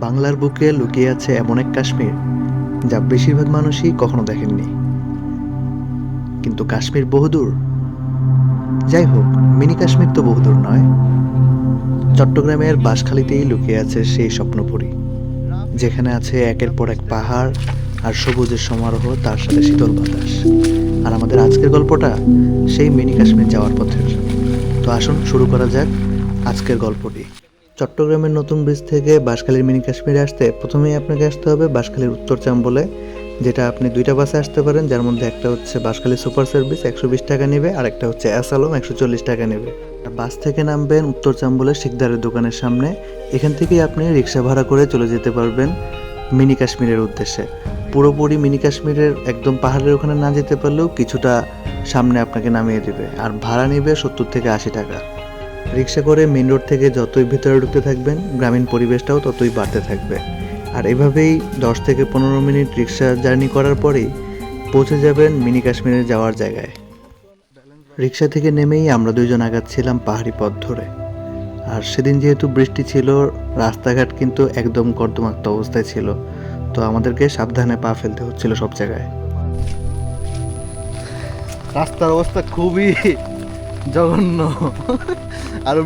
বাংলার বুকে লুকিয়ে আছে এমন এক কাশ্মীর, যা বেশিরভাগ মানুষই কখনো দেখেননি। কিন্তু কাশ্মীর বহুদূর? যাই হোক, মিনি কাশ্মীর তো বহুদূর নয়। চট্টগ্রামের বাঁশখালীতেই লুকিয়ে আছে সেই স্বপ্নপুরী, যেখানে আছে একের পর এক পাহাড় আর সবুজের সমারোহ, তার সাথে শীতল বাতাস। আর আমাদের আজকের গল্পটা সেই মিনি কাশ্মীর যাওয়ার পথের। তো আসুন, শুরু করা যাক আজকের গল্পটি। চট্টগ্রামের নতুন ব্রিজ থেকে বাঁশখালীর মিনি কাশ্মীরে আসতে প্রথমেই আপনাকে আসতে হবে বাঁশখালীর উত্তর চাম্বলে, যেটা আপনি দুইটা বাসে আসতে পারেন, যার মধ্যে একটা হচ্ছে বাঁশখালী সুপার সার্ভিস একশো বিশ টাকা নেবে, আর একটা হচ্ছে অ্যাসালম একশো চল্লিশ টাকা নেবে। আর বাস থেকে নামবেন উত্তর চাম্বলে শিকদারের দোকানের সামনে, এখান থেকেই আপনি রিক্সা ভাড়া করে চলে যেতে পারবেন মিনি কাশ্মীরের উদ্দেশ্যে। পুরোপুরি মিনি কাশ্মীরের একদম পাহাড়ের ওখানে না যেতে পারলেও কিছুটা সামনে আপনাকে নামিয়ে দেবে, আর ভাড়া নেবে সত্তর থেকে আশি টাকা। রিক্সা করে মেন রোড থেকে যতই ভিতরে ঢুকতে থাকবেন, গ্রামীণ পরিবেশটাও ততই বাড়তে থাকবে। আর এভাবেই দশ থেকে পনেরো মিনিট রিক্সা জার্নি করার পরেই পৌঁছে যাবেন মিনি কাশ্মীরে যাওয়ার জায়গায়। রিক্সা থেকে নেমেই আমরা দুইজন আগাচ্ছিলাম পাহাড়ি পথ ধরে। আর সেদিন যেহেতু বৃষ্টি ছিল, রাস্তাঘাট কিন্তু একদম কর্দমাক্ত অবস্থায় ছিল, তো আমাদেরকে সাবধানে পা ফেলতে হচ্ছিল সব জায়গায়। রাস্তার অবস্থা খুবই জঘন্য।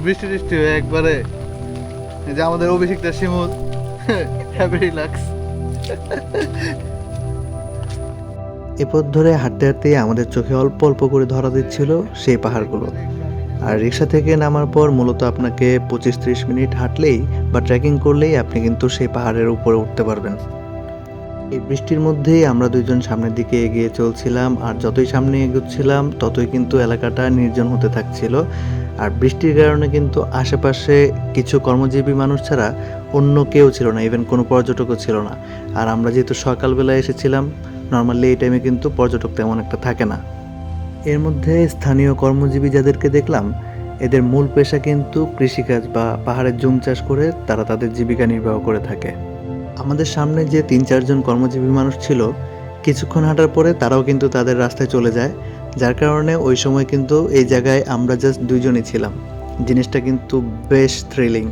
বৃষ্টি বৃষ্টি হয়ে একবারে। যে আমাদের অভিষেকটা শিমুল। হ্যাপি রিল্যাক্স এ পথ ধরে হাঁটতে হাঁটতে আমাদের চোখে অল্প অল্প করে ধরা দিচ্ছিল সেই পাহাড়গুলো। আর রিক্সা থেকে নামার পর মূলত আপনাকে পঁচিশ ত্রিশ মিনিট হাঁটলেই বা ট্রেকিং করলেই আপনি কিন্তু সেই পাহাড়ের উপরে উঠতে পারবেন। এই বৃষ্টির মধ্যেই আমরা দুইজন সামনের দিকে এগিয়ে চলছিলাম আর যতই সামনে এগোচ্ছিলাম, ততই কিন্তু এলাকাটা নির্জন হতে থাকছিল। আর বৃষ্টির কারণে কিন্তু আশেপাশে কিছু কর্মজীবী মানুষ ছাড়া অন্য কেউ ছিল না ইভেন কোনো পর্যটকও ছিল না। আর আমরা যেহেতু সকালবেলা এসেছিলাম নর্মালি এই টাইমে কিন্তু পর্যটক তেমন একটা থাকে না। এর মধ্যে স্থানীয় কর্মজীবী যাদেরকে দেখলাম, এদের মূল পেশা কিন্তু কৃষিকাজ বা পাহাড়ের জুম চাষ করে তারা তাদের জীবিকা নির্বাহ করে থাকে। আমাদের সামনে যে তিন চারজন কর্মজীবী মানুষ ছিল, কিছুক্ষণ হাঁটার পরে তারাও কিন্তু তাদের রাস্তায় চলে যায়। যার কারণে ওই সময় কিন্তু এই জায়গায় আমরা জাস্ট দুইজনই ছিলাম। জিনিসটা কিন্তু বেশ থ্রিলিং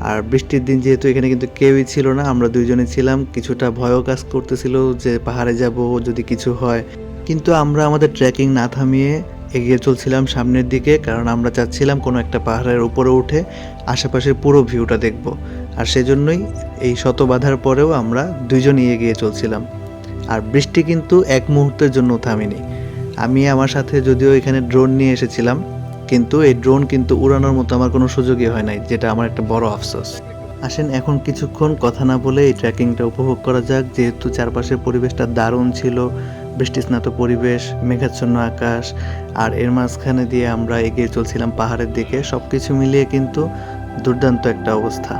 আর বৃষ্টির দিন যেহেতু এখানে কিন্তু কেউই ছিল না, আমরা দুইজনে ছিলাম। কিছুটা ভয়ও কাজ করতেছিল যে পাহাড়ে যাব, যদি কিছু হয়। কিন্তু আমরা আমাদের ট্রেকিং না থামিয়ে এগিয়ে চলছিলাম সামনের দিকে, কারণ আমরা চাচ্ছিলাম কোনো একটা পাহাড়ের উপরে উঠে আশেপাশের পুরো ভিউটা দেখব। আর সেজন্যই এই শত বাধার পরেও আমরা দুইজনই এগিয়ে চলছিলাম। আর বৃষ্টি কিন্তু এক মুহূর্তের জন্য থামেনি। আমি আমার সাথে যদিও এখানে ড্রোন নিয়ে এসেছিলাম, কিন্তু এই ড্রোন কিন্তু উড়ানোর মতো আমার কোনো সুযোগই হয় নাই, যেটা আমার একটা বড় আফসোস। আসেন, এখন কিছুক্ষণ কথা না বলে এই ট্রেকিংটা উপভোগ করা যাক, যেহেতু চারপাশের পরিবেশটা দারুণ ছিল, বৃষ্টিস্নাত পরিবেশ, মেঘাচ্ছন্ন আকাশ, আর এর মাঝখানে দিয়ে আমরা এগিয়ে চলছিলাম পাহাড়ের দিকে সব কিছু মিলিয়ে কিন্তু দুর্দান্ত একটা অবস্থা।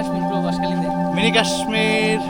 কাশ্মীর পুরো বাসখালীতে মিনি কাশ্মীর।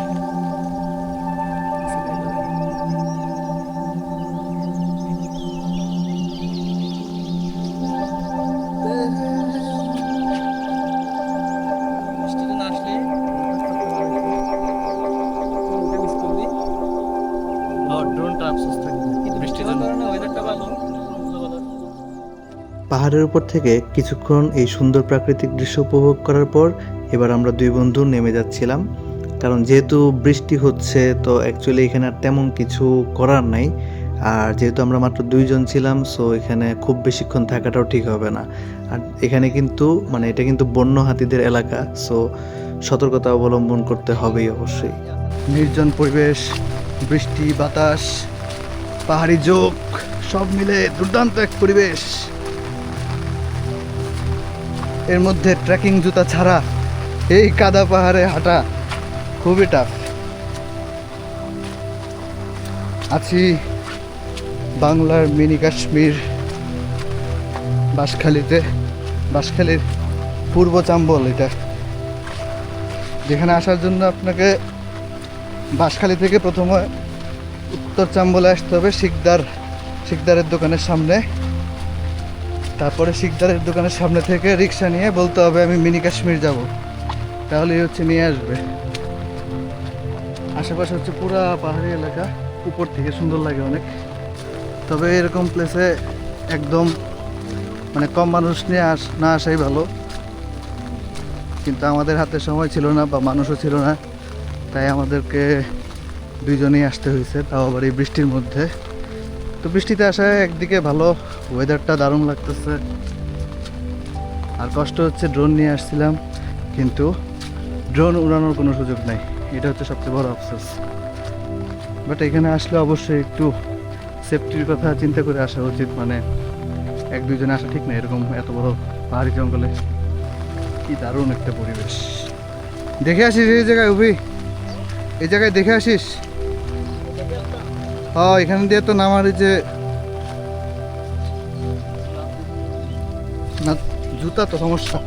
পাহাড়ের উপর থেকে কিছুক্ষণ এই সুন্দর প্রাকৃতিক দৃশ্য উপভোগ করার পর এবার আমরা দুই বন্ধু নেমে যাচ্ছিলাম। কারণ যেহেতু বৃষ্টি হচ্ছে, তো অ্যাকচুয়ালি এখানে আর তেমন কিছু করার নাই। আর যেহেতু আমরা মাত্র দুইজন ছিলাম সো এখানে খুব বেশিক্ষণ থাকাটাও ঠিক হবে না। আর এখানে কিন্তু মানে এটা কিন্তু বন্য হাতিদের এলাকা সো সতর্কতা অবলম্বন করতে হবেই অবশ্যই। নির্জন পরিবেশ, বৃষ্টি, বাতাস, পাহাড়ি যোগ সব মিলে দুর্দান্ত এক পরিবেশ। এর মধ্যে ট্রেকিং জুতা ছাড়া এই কাদা পাহাড়ে হাঁটা খুবই টাফ আছি বাংলার মিনি কাশ্মীর বাঁশখালীতে, বাঁশখালীর পূর্ব চাম্বল এটা। যেখানে আসার জন্য আপনাকে বাঁশখালী থেকে প্রথমে উত্তর চাম্বলে আসতে হবে শিকদার, শিকদারের দোকানের সামনে। তারপরে শিকদারের দোকানের সামনে থেকে রিক্সা নিয়ে বলতে হবে, আমি মিনি কাশ্মীর যাব। তাহলেই হচ্ছে নিয়ে আসবে। আশেপাশে হচ্ছে পুরা পাহাড়ি এলাকা, উপর থেকে সুন্দর লাগে অনেক। তবে এরকম প্লেসে একদম মানে কম মানুষ নিয়ে আস, না আসাই ভালো। কিন্তু আমাদের হাতে সময় ছিল না বা মানুষও ছিল না, তাই আমাদেরকে দুইজনেই আসতে হয়েছে, তাও আবার এই বৃষ্টির মধ্যে। তো বৃষ্টিতে আসায় একদিকে ভালো ওয়েদারটা দারুণ লাগতেছে। আর কষ্ট হচ্ছে ড্রোন নিয়ে আসছিলাম, কিন্তু ড্রোন উড়ানোর কোনো সুযোগ নাই। এটা হচ্ছে সবচেয়ে বড় আফসোস। বাট এখানে আসলে অবশ্যই একটু সেফটির কথা চিন্তা করে আসা উচিত। মানে এক দুইজনে আসা ঠিক না এরকম এত বড় পাহাড়ি জঙ্গলে। কি দারুণ একটা পরিবেশ। দেখে আসিস এই জায়গায় উবি এই জায়গায় দেখে আসিস। ও এখান দিয়ে তো নামার যে না, জুতা তো সমস্যা।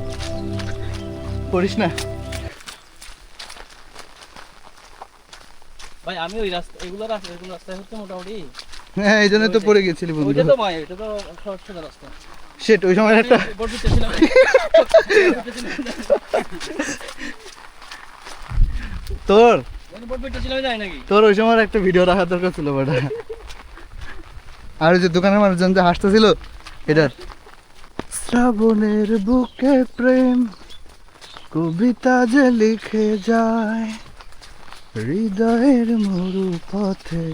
পড়িস না। ভাই আমি ওই রাস্তা এগুলো রাস্তা এগুলো রাস্তায় হচ্ছে মোটামুটি হ্যাঁ এই জন্যই তো পড়ে গেছিলি বন্ধু। ওইটা তো ভাই এটা তো সহজ সোজা রাস্তা। সেট ওই সময় একটা তোর? তোর ওই সময় একটা ভিডিও রাখার দরকার ছিল বেটা। আর ওই যে দোকানের মানুষজন যে হাসতেছিল এটার। শ্রাবণের বুকে প্রেম কবিতা যে লিখে যায়। হৃদয়ের মরু পথে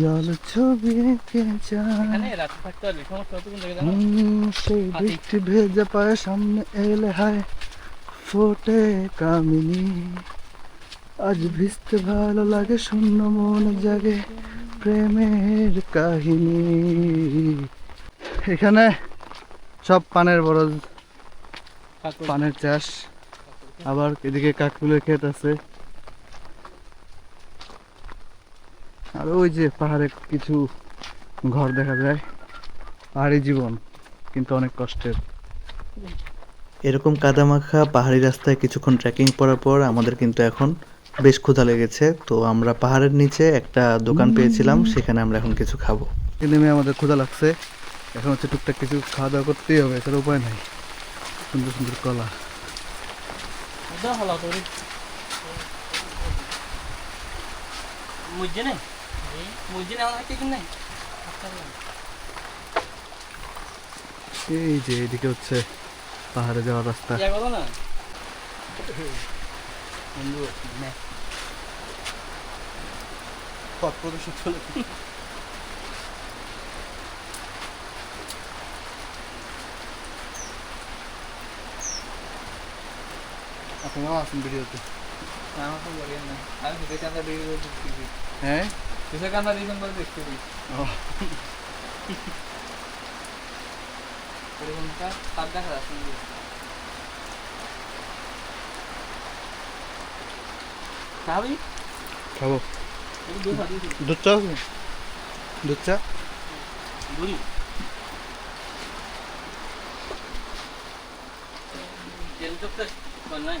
জল ছবি এঁকে সেই বৃষ্টি ভেজা পায়ে সামনে এলে হায় ফোটে কামিনী। আজ ভিজতে ভালো লাগে শূন্য মন জাগে প্রেমের কাহিনী। এখানে সব পানের বরজ পানের চাষ। আবার এদিকে কাকফুলের ক্ষেত আছে। আর ওই যে পাহাড়ে কিছু ঘর দেখা যায়। পাহাড়ি জীবন কিন্তু অনেক কষ্টের। এরকম কাদামাখা পাহাড়ি রাস্তায় কিছুক্ষণ ট্রেকিং করার পর আমাদের কিন্তু এখন বেশ ক্ষুধা লেগেছে। তো আমরা পাহাড়ের নিচে একটা দোকান পেয়েছিলাম সেখানে আমরা এখন কিছু খাব। নেমে আমাদের ক্ষুধা লাগছে। এখন হচ্ছে টুকটাক কিছু খাওয়া দাওয়া করতেই হবে এছাড়া উপায় নাই। সুন্দর সুন্দর কলা। মুজে নেই? আমার নাই? এই যে এইদিকে হচ্ছে পাহাড়ে যাওয়ার রাস্তা। যা বলো পথ প্রদর্শক চলে। আপনারাও আসুন ভিডিওতে। আমার না কান্দা হ্যাঁ? দিয়ে বলে দেখতে দিই ও এরকমটা তার দেখা যাচ্ছে না খাবি খাব দুধ চা আছে দুধ চা তেল চোখটা কর নাই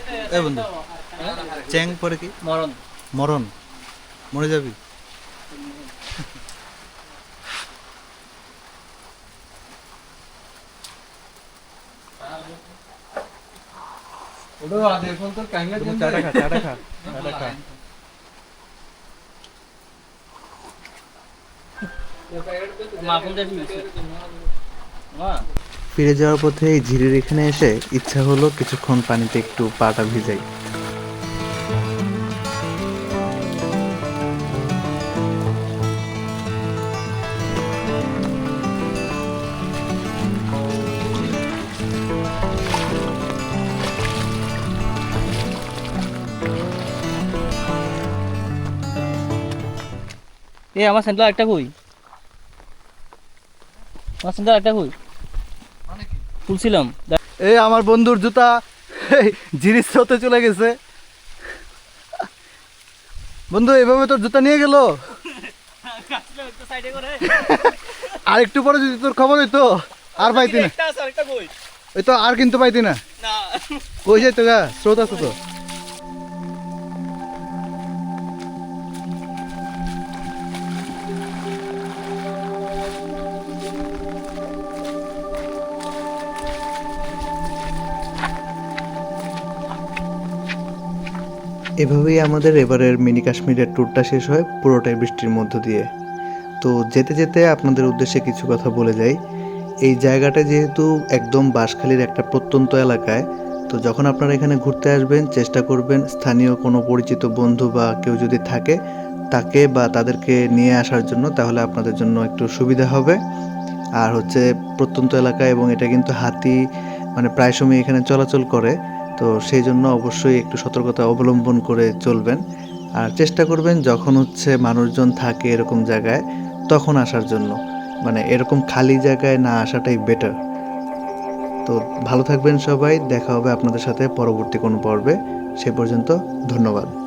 এ বন্ধু চ্যাং পরে কি? মরণ। মরণ। মরে যাবি? ওটা আগে তো কাঙ্গা দিন চাটা খা চাটা খা চাটা খা। মা ফোন দিয়ে মা। ফিরে যাওয়ার পথে এই ঝিরির এখানে এসে ইচ্ছা হলো কিছুক্ষণ পানিতে একটু পাটা ভিজাই। এ, আমার স্যান্ডেল একটা কই? আমার স্যান্ডেল একটা কই? তুলছিলাম এই আমার বন্ধুর জুতা জিনিস হতে চলে গেছে। বন্ধু এভাবে তোর জুতা নিয়ে গেল? আর একটু পরে যদি তোর খবর হইতো আর পাইতি না। ওই তো আর কিন্তু পাইতি না। কই যাই তো গা? স্রোত আছে তো। এভাবেই আমাদের এবারের মিনি কাশ্মীরের ট্যুরটা শেষ হয় পুরোটাই বৃষ্টির মধ্য দিয়ে। তো যেতে যেতে আপনাদের উদ্দেশ্যে কিছু কথা বলে যাই। এই জায়গাটা যেহেতু একদম বাঁশখালীর একটা প্রত্যন্ত এলাকায়, তো যখন আপনারা এখানে ঘুরতে আসবেন, চেষ্টা করবেন স্থানীয় কোনো পরিচিত বন্ধু বা কেউ যদি থাকে তাকে বা তাদেরকে নিয়ে আসার জন্য, তাহলে আপনাদের জন্য একটু সুবিধা হবে। আর হচ্ছে প্রত্যন্ত এলাকা এবং এটা কিন্তু হাতি মানে প্রায় সময় এখানে চলাচল করে। তো সেই জন্য অবশ্যই একটু সতর্কতা অবলম্বন করে চলবেন। আর চেষ্টা করবেন যখন হচ্ছে মানুষজন থাকে এরকম জায়গায়, তখন আসার জন্য। মানে এরকম খালি জায়গায় না আসাটাই বেটার তো ভালো থাকবেন সবাই, দেখা হবে আপনাদের সাথে পরবর্তী কোনো পর্বে। সে পর্যন্ত ধন্যবাদ।